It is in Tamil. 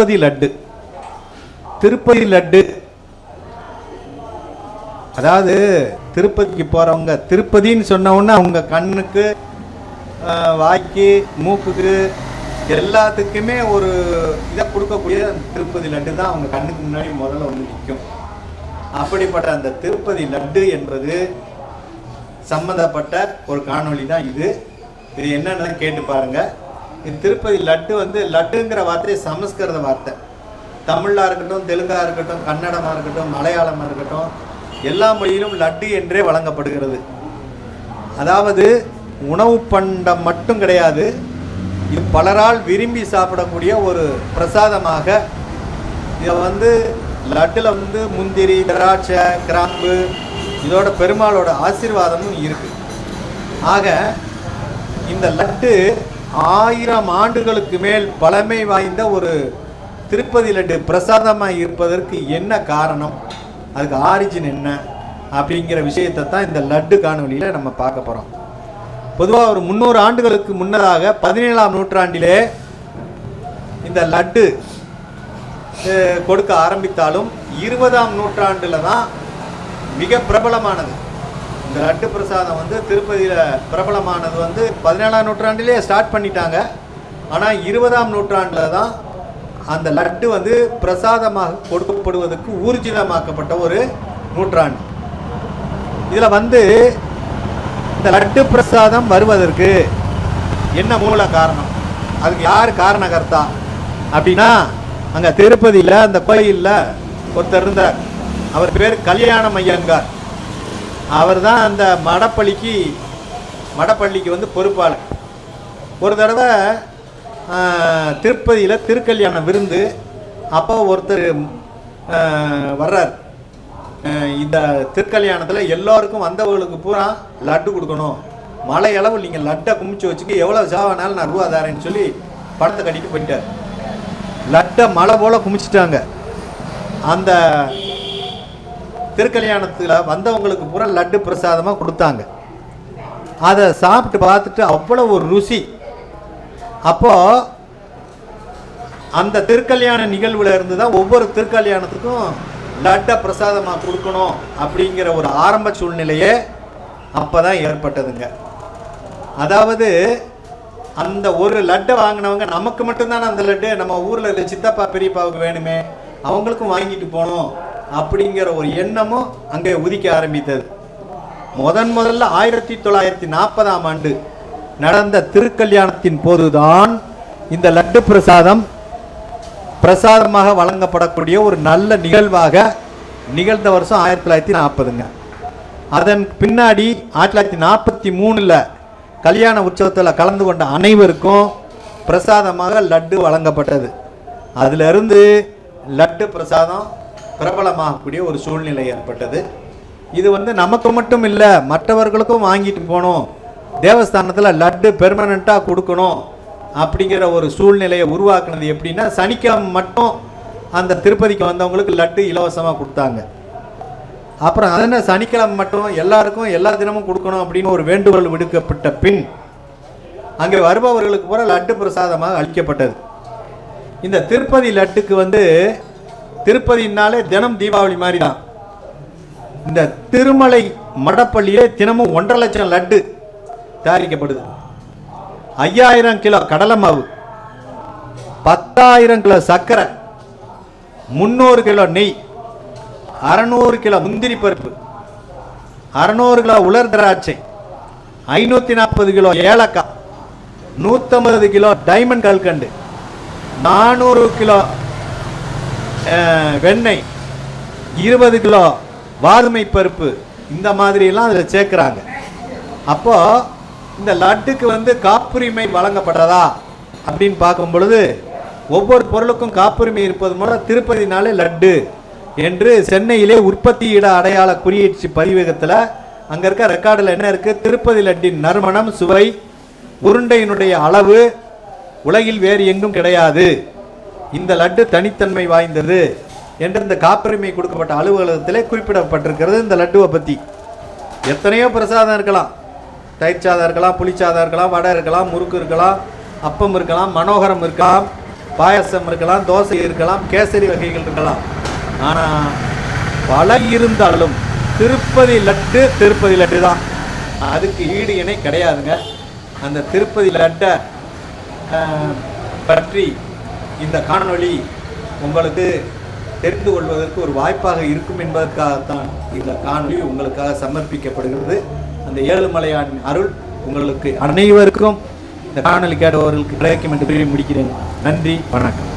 திருப்பதி லட்டு. திருப்பதி லட்டு. அதாவது திருப்பதிக்கு போகிறவங்க திருப்பதின்னு சொன்ன உடனே அவங்க கண்ணுக்கு வாய்க்கு மூக்குக்கு எல்லாத்துக்குமே ஒரு இதை கொடுக்கக்கூடிய அந்த திருப்பதி லட்டு தான் அவங்க கண்ணுக்கு முன்னாடி முதல்ல வந்து நிற்கும். அப்படிப்பட்ட அந்த திருப்பதி லட்டு என்பது சம்மந்தப்பட்ட ஒரு காணொளி தான் இது. இது என்னென்னு கேட்டு பாருங்கள் இது திருப்பதி லட்டு வந்து லட்டுங்கிற வார்த்தை சமஸ்கிருத வார்த்தை. தமிழாக இருக்கட்டும் தெலுங்காக இருக்கட்டும் கன்னடமாக இருக்கட்டும் மலையாளமாக இருக்கட்டும் எல்லா மொழியிலும் லட்டு என்றே வழங்கப்படுகிறது. அதாவது உணவு பண்டம் மட்டும் கிடையாது இது பலரால் விரும்பி சாப்பிடக்கூடிய ஒரு பிரசாதமாக இதை வந்து லட்டில் வந்து முந்திரி திராட்சை கிராம்பு இதோட பெருமாளோட ஆசீர்வாதமும் இருக்குது ஆக இந்த லட்டு ஆயிரம் ஆண்டுகளுக்கு மேல் பழமை வாய்ந்த ஒரு திருப்பதி லட்டு பிரசாதமாக இருப்பதற்கு என்ன காரணம்? அதுக்கு ஆரிஜின் என்ன? அப்படிங்கிற விஷயத்தை தான் இந்த லட்டு காணொலியில் நம்ம பார்க்க போகிறோம் பொதுவாக ஒரு முந்நூறு ஆண்டுகளுக்கு முன்னதாக பதினேழாம் நூற்றாண்டிலே இந்த லட்டு கொடுக்க ஆரம்பித்தாலும் இருபதாம் நூற்றாண்டில் தான் மிக பிரபலமானது. இந்த லட்டு பிரசாதம் வந்து திருப்பதியில் பிரபலமானது வந்து பதினேழாம் நூற்றாண்டிலே ஸ்டார்ட் பண்ணிட்டாங்க. ஆனால் இருபதாம் நூற்றாண்டில் தான் அந்த லட்டு வந்து பிரசாதமாக கொடுக்கப்படுவதற்கு ஊர்ஜிதமாக்கப்பட்ட ஒரு நூற்றாண்டு. இதில் வந்து இந்த லட்டு பிரசாதம் வருவதற்கு என்ன மூல காரணம்? அதுக்கு யார் காரணகர்த்தா? அப்படின்னா அங்கே திருப்பதியில் அந்த கோயிலில் ஒருத்தர் இருந்தார். அவர் பேர் கல்யாணம் ஐயங்கார் அவர் தான் அந்த மடப்பள்ளிக்கு மடப்பள்ளிக்கு வந்து பொறுப்பாளர். ஒரு தடவை திருப்பதியில் திருக்கல்யாண விருந்து அப்போ ஒருத்தர் வர்றார். இந்த திருக்கல்யாணத்தில் எல்லோருக்கும் வந்தவர்களுக்கு பூரா லட்டு கொடுக்கணும். மலையளவு நீங்கள் லட்டை குமிச்சு வச்சுக்க எவ்வளோ சாவானாலும் நான் ரூபா தரேன்னு சொல்லி படத்தை கட்டிட்டு போயிட்டார். லட்டை மலை போல் குமிச்சிட்டாங்க. அந்த திருக்கல்யாணத்தில் வந்தவங்களுக்கு பூரா லட்டு பிரசாதமாக கொடுத்தாங்க. அதை சாப்பிட்டு பார்த்துட்டு அவ்வளோ ஒரு ருசி. அப்போ அந்த திருக்கல்யாண நிகழ்வில் இருந்து தான் ஒவ்வொரு திருக்கல்யாணத்துக்கும் லட்டை பிரசாதமாக கொடுக்கணும் அப்படிங்கிற ஒரு ஆரம்ப சூழ்நிலையே அப்போ தான் ஏற்பட்டதுங்க. அதாவது அந்த ஒரு லட்டை வாங்கினவங்க நமக்கு மட்டும்தானே அந்த லட்டு? நம்ம ஊரில் இருக்க சித்தப்பா பெரியப்பாவுக்கு வேணுமே. அவங்களுக்கும் வாங்கிட்டு போகணும். அப்படிங்கிற ஒரு எண்ணமும் அங்கே உதிக்க ஆரம்பித்தது. முதன் முதல்ல ஆயிரத்தி தொள்ளாயிரத்தி நாற்பதாம் ஆண்டு நடந்த திருக்கல்யாணத்தின் போதுதான் இந்த லட்டு பிரசாதம் பிரசாதமாக வழங்கப்படக்கூடிய ஒரு நல்ல நிகழ்வாக நிகழ்ந்த வருஷம் ஆயிரத்தி தொள்ளாயிரத்தி நாற்பதுங்க. அதன் பின்னாடி ஆயிரத்தி தொள்ளாயிரத்தி நாற்பத்தி மூணில் கல்யாண உற்சவத்தில் கலந்து கொண்ட அனைவருக்கும் பிரசாதமாக லட்டு வழங்கப்பட்டது. அதிலிருந்து லட்டு பிரசாதம் பிரபலமாகக்கூடிய ஒரு சூழ்நிலை ஏற்பட்டது. இது வந்து நமக்கு மட்டும் இல்லை மற்றவர்களுக்கும் வாங்கிட்டு போகணும். தேவஸ்தானத்தில் லட்டு பெர்மனண்ட்டாக கொடுக்கணும் அப்படிங்கிற ஒரு சூழ்நிலையை உருவாக்குனது எப்படின்னா சனிக்கிழமை மட்டும் அந்த திருப்பதிக்கு வந்தவங்களுக்கு லட்டு இலவசமாக கொடுத்தாங்க. அப்புறம் அதென்ன சனிக்கிழமை மட்டும் எல்லாருக்கும் எல்லா தினமும் கொடுக்கணும் அப்படின்னு ஒரு வேண்டுகோள் விடுக்கப்பட்ட பின் அங்கே வருபவர்களுக்கு பூரா லட்டு பிரசாதமாக அளிக்கப்பட்டது. இந்த திருப்பதி லட்டுக்கு வந்து திருப்பதினாலே தினம் தீபாவளி மாதிரி தான் இந்த திருமலை மடப்பள்ளியிலே தினமும் ஒன்றரை லட்சம் லட்டு தயாரிக்கப்படுது. ஐயாயிரம் கிலோ கடலை மாவு பத்தாயிரம் கிலோ சர்க்கரை முந்நூறு கிலோ நெய் அறநூறு கிலோ முந்திரி பருப்பு அறநூறு கிலோ உலர் திராட்சை ஐநூற்றி நாற்பது கிலோ ஏலக்காய் நூற்றம்பது கிலோ டைமண்ட் கல்கண்டு நானூறு கிலோ வெண்ணெய். இருபது கிலோ வாதுமை பருப்பு. இந்த மாதிரிலாம் அதில் சேர்க்குறாங்க. அப்போது இந்த லட்டுக்கு வந்து காப்புரிமை வழங்கப்பட்டதா அப்படின்னு பார்க்கும் பொழுது ஒவ்வொரு பொருளுக்கும் காப்புரிமை இருப்பது மூலம் திருப்பதினாலே லட்டு என்று சென்னையிலே உற்பத்தியிட அடையாள குறியீட்சி பதிவகத்தில் அங்கே இருக்க ரெக்கார்டில் என்ன இருக்குது திருப்பதி லட்டின் நறுமணம் சுவை உருண்டையினுடைய அளவு உலகில் வேறு எங்கும் கிடையாது. இந்த லட்டு தனித்தன்மை வாய்ந்தது என்று இந்த காப்புரிமை கொடுக்கப்பட்ட அலுவலகத்திலே குறிப்பிடப்பட்டிருக்கிறது இந்த லட்டுவை பற்றி எத்தனையோ பிரசாதம் இருக்கலாம். தயிர் சாதம் இருக்கலாம் புளிச்சாதம் இருக்கலாம் வடை இருக்கலாம் முறுக்கு இருக்கலாம் அப்பம் இருக்கலாம் மனோகரம் இருக்கலாம் பாயாசம் இருக்கலாம் தோசை இருக்கலாம் கேசரி வகைகள் இருக்கலாம். ஆனால் பல இருந்தாலும் திருப்பதி லட்டு திருப்பதி லட்டு தான். அதுக்கு ஈடு இணை கிடையாதுங்க. அந்த திருப்பதி லட்டை பற்றி இந்த காணொளி உங்களுக்கு தெரிந்து கொள்வதற்கு ஒரு வாய்ப்பாக இருக்கும் என்பதற்காகத்தான் இந்த காணொளி உங்களுக்காக சமர்ப்பிக்கப்படுகிறது. அந்த ஏழுமலையான் அருள் உங்களுக்கு அனைவருக்கும் இந்த காணொலி கேட்டவர்களுக்கு கிடைக்கும் என்று கூறி முடிக்கிறேன். நன்றி வணக்கம்.